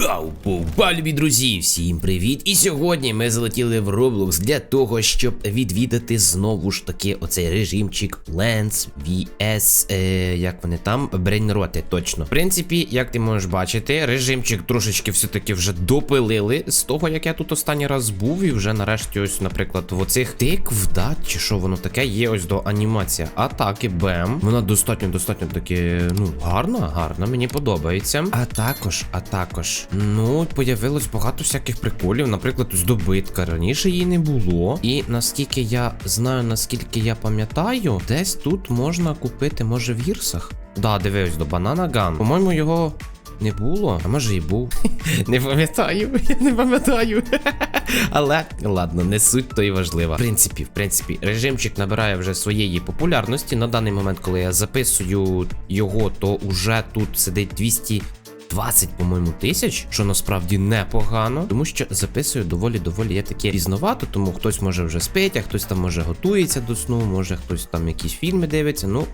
Вау, повпа, любі друзі! Всім привіт! І сьогодні ми залетіли в Roblox для того, щоб відвідати знову ж таки оцей режимчик Plants vs, е, як вони там, брейнроти, точно. В принципі, як ти можеш бачити, режимчик трошечки все-таки вже допилили з того, як я тут останній раз був, і вже нарешті, ось, наприклад, в оцих тикв, да, чи що воно таке, є ось до анімація атаки, бем. Вона достатньо, достатньо таки, ну, гарна, гарна, мені подобається. А також, а також, ну, появилось багато всяких приколів. Наприклад, ось добитка. Раніше її не було. І наскільки я знаю, наскільки я пам'ятаю, десь тут можна купити, може, в гірсах. Да, дивись, до банана ган. По-моєму, його. Не було, а може і був. не пам'ятаю, я не пам'ятаю. Але ладно, не суть то і важлива. В принципі, в принципі, режимчик набирає вже своєї популярності. На даний момент, коли я записую його, то уже тут сидить 200 20, по-моєму, тисяч, що насправді непогано, тому що записую доволі доволі є таке різновато, тому хтось може вже спить, а хтось там може готується до сну, може хтось там якісь фільми дивиться. Ну,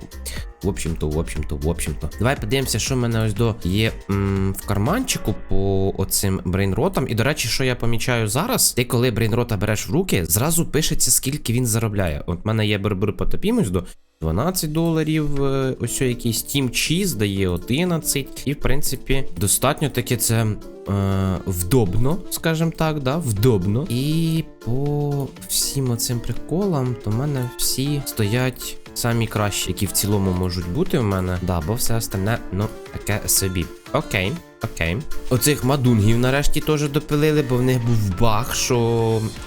в общем-то, в общем-то, в общем-то. Давай подивимося, що в мене ось до є м, в карманчику по оцим брейнротам. І до речі, що я помічаю зараз, ти коли брейнрота береш в руки, зразу пишеться, скільки він заробляє. От в мене є бербер потопімось до 12 доларів. е, Ось якийсь Steam Cheese дає 11. І, в принципі, достатньо таки це е, вдобно, скажімо так, да, вдобно. І по всім оцим приколам, то в мене всі стоять. Самі кращі, які в цілому можуть бути в мене. Да, бо все остальне, ну, таке собі. Окей, окей. Оцих мадунгів нарешті теж допилили, бо в них був баг, що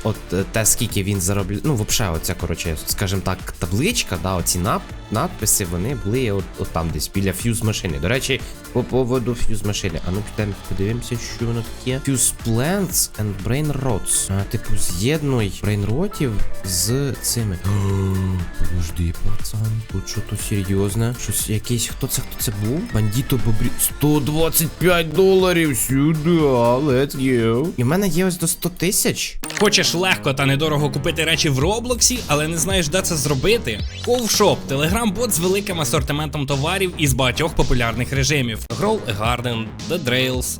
от е, те, скільки він заробляє. Ну, взагалі, оця, коротше, скажімо так, табличка, да, оці нап... надписи, вони були от, от там десь біля фьюз машини. До речі, по поводу фьюз машини. А ну підемо подивимося, що воно таке. Fuse plants and brain rots. А, типу, з'єднуй брейнротів з цими. Подожди, пацан, тут що то серйозне. Щось якийсь, хто це, хто це був? Бандіто бобрі. 125 доларів сюди, let's go. І в мене є ось до 100 тисяч. Хочеш легко та недорого купити речі в Роблоксі, але не знаєш, де це зробити? Ковшоп телеграм-бот з великим асортиментом товарів із багатьох популярних режимів: Grow a Garden, The Drails,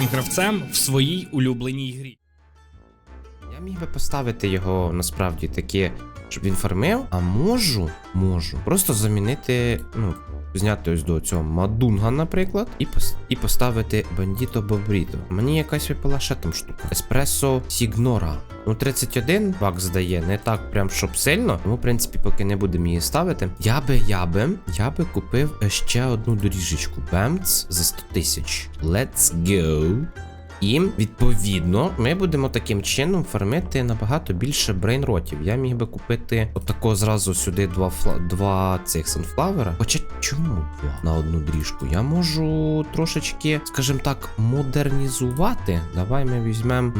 гравцем в своїй улюбленій грі. Я міг би поставити його насправді таке, щоб він фармив, а можу, можу просто замінити, ну, зняти ось до цього Мадунга, наприклад, і пос- і поставити Бандіто Бобріто. Мені якась випала ще там штука. Еспресо Сігнора. Ну, 31 бак здає, не так прям щоб сильно. Тому, в принципі, поки не будемо її ставити. Я би, я би, я би купив ще одну доріжечку. Бемц за 100 тисяч. Let's go. І відповідно ми будемо таким чином фармити набагато більше брейнротів. Я міг би купити отако зразу сюди два фла... два цих санфлавера. Хоча чому два на одну дріжку? Я можу трошечки, скажімо так, модернізувати. Давай ми візьмемо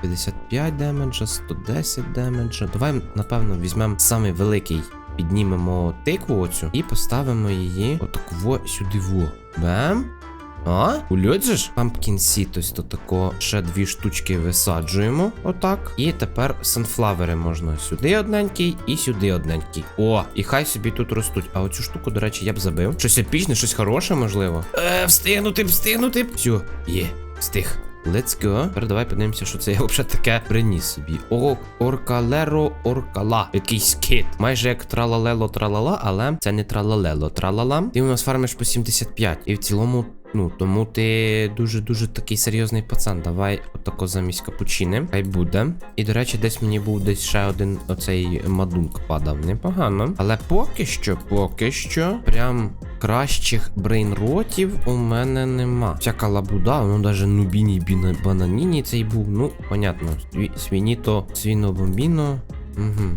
55 демеджа, 110 демеджа. Давай, напевно, візьмемо самий великий. Піднімемо тикву оцю і поставимо її отако сюди во. Бем. А? Ульот же ж? Pumpkin тако ще дві штучки висаджуємо. Отак. І тепер санфлавери можна сюди одненький і сюди одненький. О, і хай собі тут ростуть. А оцю штуку, до речі, я б забив. Щось епічне, щось хороше, можливо. Е, встигнути, встигнути. Все, є, встиг. Let's go. Тепер давай подивимося, що це я взагалі таке приніс собі. О, оркалеро оркала. Якийсь кит. Майже як тралалело тралала, але це не тралалело тралала. Ти у нас фармиш по 75. І в цілому Ну, тому ти дуже-дуже такий серйозний пацан. Давай отако замість капучини. Хай буде. І, до речі, десь мені був десь ще один оцей мадунк падав. Непогано. Але поки що, поки що, прям кращих брейнротів у мене нема. Всяка лабуда, ну навіть нубіні бананіні цей був. Ну, понятно. Сві- Свініто, свіно бомбіно. Угу.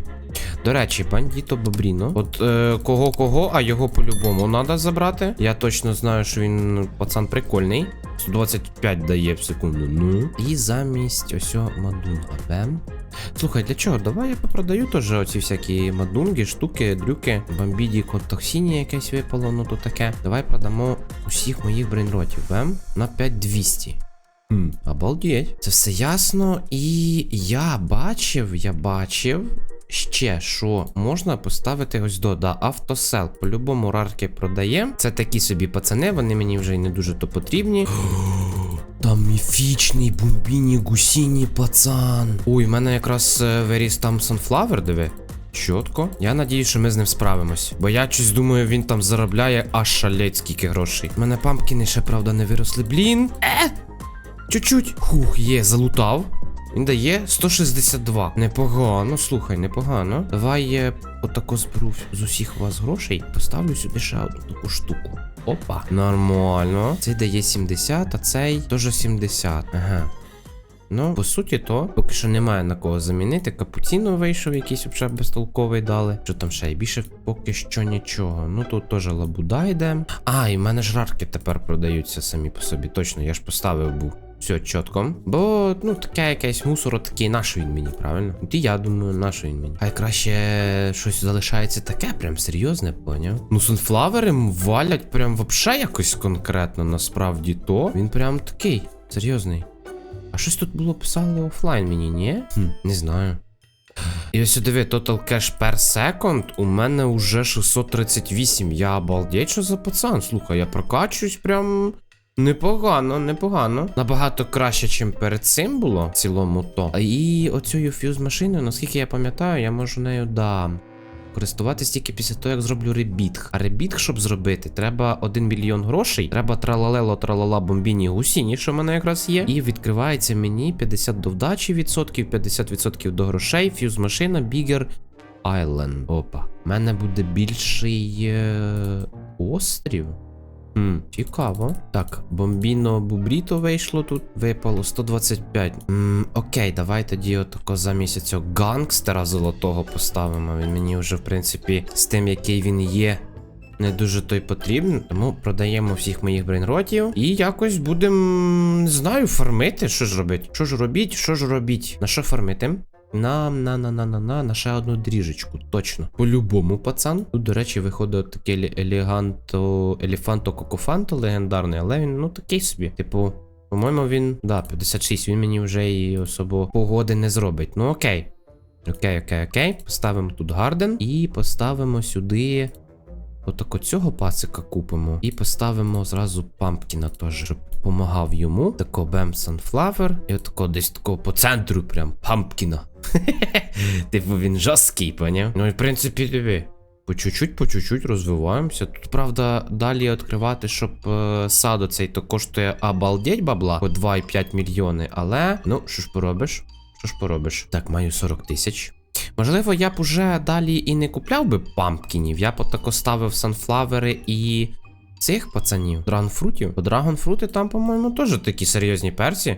До речі, бандіто Бобріно. От е, кого кого, а його по-любому треба забрати. Я точно знаю, що він пацан прикольний. 125 дає в секунду. Ну. І замість ось мадунга. Бем. Слухай, для чого? Давай я попродаю теж оці всякі мадунги, штуки, дрюки, бомбіді контоксіні якесь випало, ну то таке. Давай продамо усіх моїх брейнротів. Бем на 5200. Хм, обалдеть. Це все ясно. І я бачив, я бачив. Ще що можна поставити ось до да, автосел. По-любому рарки продає. Це такі собі пацани, вони мені вже й не дуже то потрібні. Там міфічний бомбіні гусіні пацан. Ой, в мене якраз е, виріс там Sunflower, диви. Чітко. Я надію, що ми з ним справимось. Бо я щось думаю, він там заробляє аж шалеть скільки грошей. У мене пампкіни ще, правда, не виросли. Блін. Е! Чуть-чуть. Хух, є, залутав. Він дає 162. Непогано, слухай, непогано. Давай я отако зберу з усіх вас грошей. Поставлю сюди ще одну таку штуку. Опа. Нормально. Цей дає 70, а цей теж 70. Ага. Ну, по суті, то поки що немає на кого замінити. Капуціно вийшов, якийсь вже безтолковий дали. Що там ще? І більше поки що нічого. Ну тут теж лабуда йде. А, і в мене ж рарки тепер продаються самі по собі. Точно, я ж поставив був. Все чітко. Бо, ну, таке якесь мусоро такий, нащо він мені, правильно? І я думаю, нащо він мені. Хай краще щось залишається таке, прям серйозне, поняв? Ну, sunflower валять прям вообще якось конкретно, насправді то. Він прям такий, серйозний. А щось тут було писало офлайн мені, ні? Хм, не знаю. І ось диви, total cash per second у мене уже 638. Я обалдеть, що за пацан. Слухай, я прокачуюсь прям. Непогано, непогано. Набагато краще, ніж перед цим було в цілому то. І оцею фьюз машиною, наскільки я пам'ятаю, я можу нею да. Користуватись тільки після того, як зроблю ребітг. А ребітг, щоб зробити, треба 1 мільйон грошей. Треба тралалело, тралала бомбіні гусіні, що в мене якраз є. І відкривається мені 50 до вдачі відсотків, 50% до грошей. Фьюз машина, Bigger Island. Опа. У мене буде більший е... острів. Хм, цікаво. Так, бомбіно бубріто вийшло тут. Випало 125. М, окей, давай тоді отако замість цього гангстера золотого поставимо. Він мені вже, в принципі, з тим, який він є. Не дуже той потрібен, тому продаємо всіх моїх брейнротів і якось будемо, не знаю, фармити. Що ж робити? Що ж робіть, що ж робіть? На що фармити? На на на на на на на ще одну дріжечку, точно. По-любому, пацан. Тут, до речі, виходить такий еліганто, еліфанто кокофанто легендарний, але він ну такий собі. Типу, по-моєму, він. Да, 56, він мені вже і особо погоди не зробить. Ну окей. Окей, окей, окей. Поставимо тут гарден і поставимо сюди. Отако цього пацика купимо. І поставимо зразу пампкіна теж, щоб допомагав йому. Тако бем Sunflower. І отако десь тако по центру прям пампкіна. типу він жорсткий, поняв? Ну і в принципі, диви. По чуть-чуть, по чуть-чуть розвиваємося. Тут, правда, далі відкривати, щоб е, садо цей то коштує обалдеть бабла по 2,5 мільйони. Але, ну, що ж поробиш? Що ж поробиш? Так, маю 40 тисяч. Можливо, я б уже далі і не купляв би пампкінів. Я б отако ставив санфлавери і цих пацанів, драгонфрутів. Бо драгонфрути там, по-моєму, теж такі серйозні персі.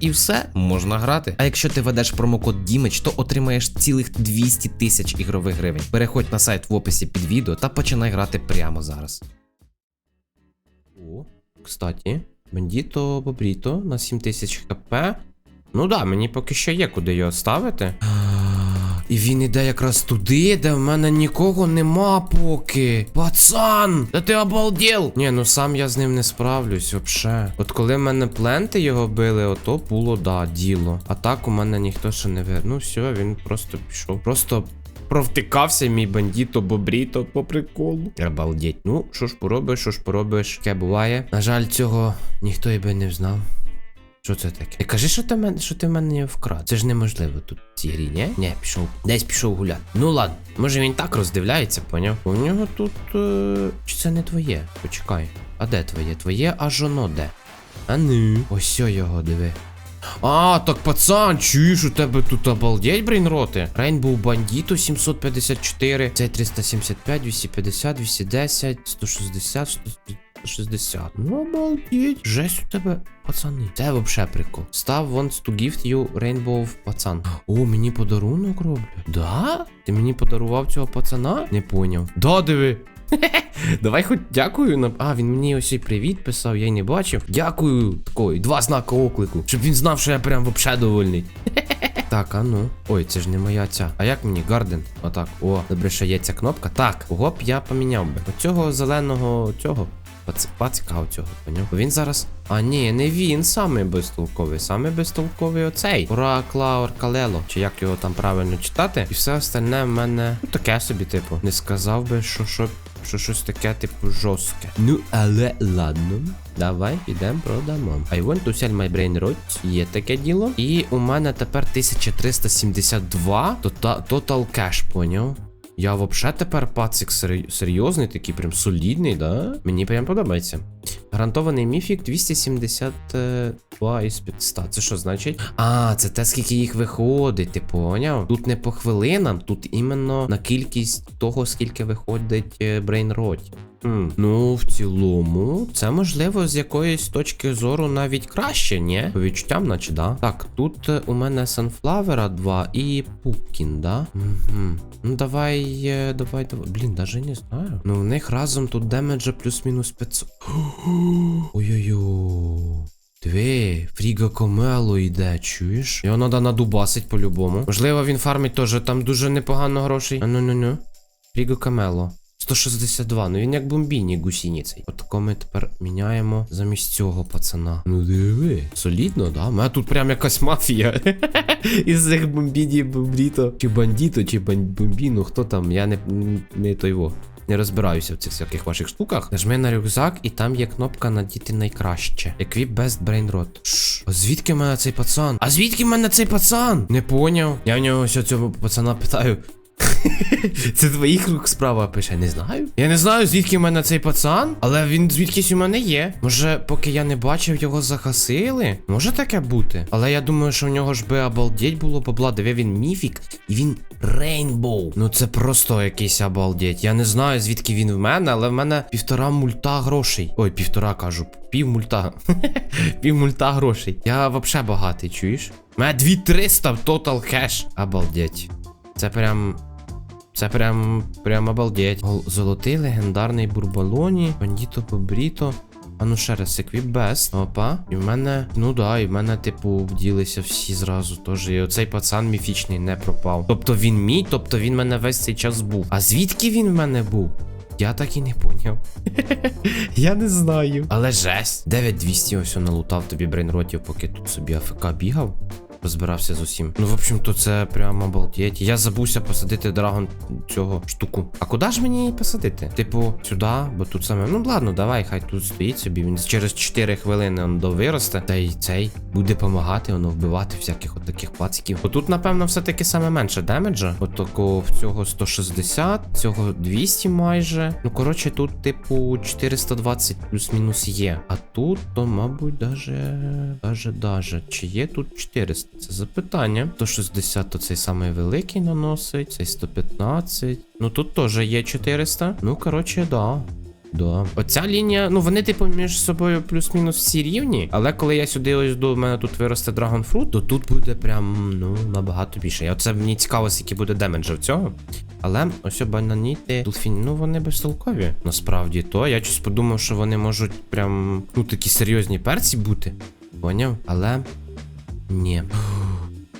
і все можна грати. А якщо ти ведеш промокод Дімич, то отримаєш цілих 200 тисяч ігрових гривень. Переходь на сайт в описі під відео та починай грати прямо зараз. О, кстати, бандіто бобріто на 7000 хп. Ну да, мені поки що є куди його ставити. І він іде якраз туди, де в мене нікого нема поки. Пацан! Та ти обалдел! Ні, ну сам я з ним не справлюсь вообще. От коли в мене пленти його били, ото було, да, діло. А так у мене ніхто ще не вир. Ну все, він просто пішов. Просто провтикався мій бандіто бобріто по приколу. Обалдеть. Ну, що ж поробиш, що ж поробиш, таке буває. На жаль, цього ніхто і би не знав. Що це таке? Ти кажи, що ти, мен, що ти мене вкрав. Це ж неможливо тут в цій грі, ні? Ні, пішов. Десь пішов гуляти. Ну ладно, може він так роздивляється, поняв? У нього тут. Е... Чи це не твоє? Почекай. А де твоє? Твоє аж воно де? А ну. Ось його, диви. А, так пацан, чуєш, у тебе тут обалдеть, брейнроти? Rainbow Bandito 754, це 375, 250, 210, 160, 160. Ну, обалдеть. Жесть у тебе, пацани. Це вообще прикол. Став wants to gift you Rainbow пацан. О, мені подарунок роблять. Да? Ти мені подарував цього пацана? Не поняв. Да, диви. Давай хоч дякую на. А, він мені ось і привіт писав, я й не бачив. Дякую. Такої, два знака оклику. Щоб він знав, що я прям вообще довольний. Так, а ну. Ой, це ж не моя ця. А як мені Гарден? Отак. О, добре, що є ця кнопка. Так, кого я поміняв би. Оцього зеленого цього. Пац- Пацика оцього, поняв? Він зараз. А ні, не він саме безтолковий, саме безтолковий оцей. Ура Клаур Калело. Чи як його там правильно читати? І все остальне в мене. Ну таке собі, типу. Не сказав би, що що. Що щось таке, типу, жорстке. Ну, але ладно. Давай підемо продамо. I want to sell my brain rot. Є таке діло. І у мене тепер 1372 тота- total cash, поняв? Я взагалі тепер пацик серйозний, такий прям солідний, да? Мені прям подобається. Гарантований міфік 272 із 500. Це що значить? А, це те, скільки їх виходить, ти поняв? Тут не по хвилинам, тут іменно на кількість того, скільки виходить брейнротів. Ну, в цілому, це можливо з якоїсь точки зору навіть краще, ні? По відчуттям, наче, да. Так, тут е, у мене Санфлавера 2 і Пупкін, да? Угу. Ну давай, е, давай, давай. Блін, даже не знаю. Ну, в них разом тут демеджа плюс-мінус 500. Ой-ой-ой. Диви, Фріго Комело йде, чуєш? Його треба надубасить по-любому. Можливо, він фармить теж там дуже непогано грошей. А ну ну ну. Фріго Камело. 162, ну він як бомбійні гусініцей. От тако ми тепер міняємо замість цього пацана. Ну диви. Солідно, да? У мене тут прям якась мафія. Із цих бомбіні бомбріто. Чи бандіто, чи бомбіно, хто там, я не, не той во. Не розбираюся в цих всяких ваших штуках. Нажми на рюкзак, і там є кнопка надіти найкраще. Equip Best Brain Rot. Шш, А звідки в мене цей пацан? А звідки в мене цей пацан? Не поняв. Я в нього ось цього пацана питаю. Це твоїх рук справа пише, не знаю. Я не знаю, звідки в мене цей пацан, але він звідкись у мене є. Може, поки я не бачив, його загасили? Може таке бути? Але я думаю, що в нього ж би обалдеть було бабла. Диви, він міфік і він рейнбоу. Ну це просто якийсь обалдеть. Я не знаю, звідки він в мене, але в мене півтора мульта грошей. Ой, півтора кажу, пів мульта. пів мульта грошей. Я вообще багатий, чуєш? У мене 2300 в тотал кеш. Обалдеть. Це прям. Це прям. прям обалдеть. Золотий легендарний бурбалоні, бандіто побріто. А ну ще раз, Equip Best. Опа. І в мене. Ну да, і в мене, типу, вділися всі зразу теж. І оцей пацан міфічний не пропав. Тобто він мій, тобто він мене весь цей час був. А звідки він в мене був? Я так і не поняв. Я не знаю. Але жесть. 9200 ось налутав тобі брейнротів, поки тут собі АФК бігав. Розбирався з усім. Ну, в общем-то, це прямо обалдеть. Я забувся посадити драгон цього штуку. А куди ж мені її посадити? Типу, сюди, бо тут саме. Ну ладно, давай, хай тут стоїть собі. Він через 4 хвилини он довиросте. Та й цей буде допомагати, воно вбивати всяких от таких пациків. Отут, напевно, все-таки саме менше демеджа. От такого в цього 160, цього 200 майже. Ну, коротше, тут, типу, 420 плюс-мінус є. А тут, то, мабуть, даже. Даже, даже. Чи є тут 400? Це запитання. 160 то цей самий великий наносить, цей 115. Ну тут теж є 400. Ну, коротше, да. Да. Оця лінія, ну вони, типу, між собою плюс-мінус всі рівні. Але коли я сюди ось до мене тут виросте драгонфрут, то тут буде прям ну набагато більше. І Оце мені цікаво, скільки буде демеджа в цього. Але ось бананіти, дельфіні, ну вони безтолкові. Насправді то. Я щось подумав, що вони можуть прям ну такі серйозні перці бути. Поняв? Але. Ні.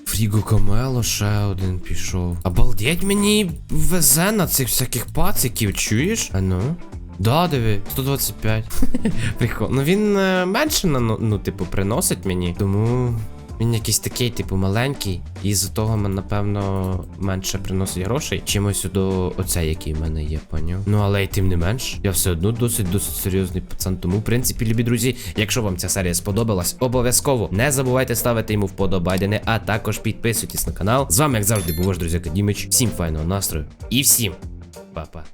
Фріго Камело ще один пішов. Обалдеть мені везе на цих всяких пациків, чуєш? А ну. Да, диви, 125. Прикол. Ну він е, менше на, ну, типу, приносить мені. Тому Він якийсь такий, типу, маленький, і з того мен, напевно, менше приносить грошей, чимось до оцей, який в мене є, поняв. Ну але й тим не менш, я все одно досить досить серйозний пацан. Тому, в принципі, любі друзі, якщо вам ця серія сподобалась, обов'язково не забувайте ставити йому вподобайдени, а також підписуйтесь на канал. З вами, як завжди, був ваш друзі Акадімич. Всім файного настрою і всім па-па.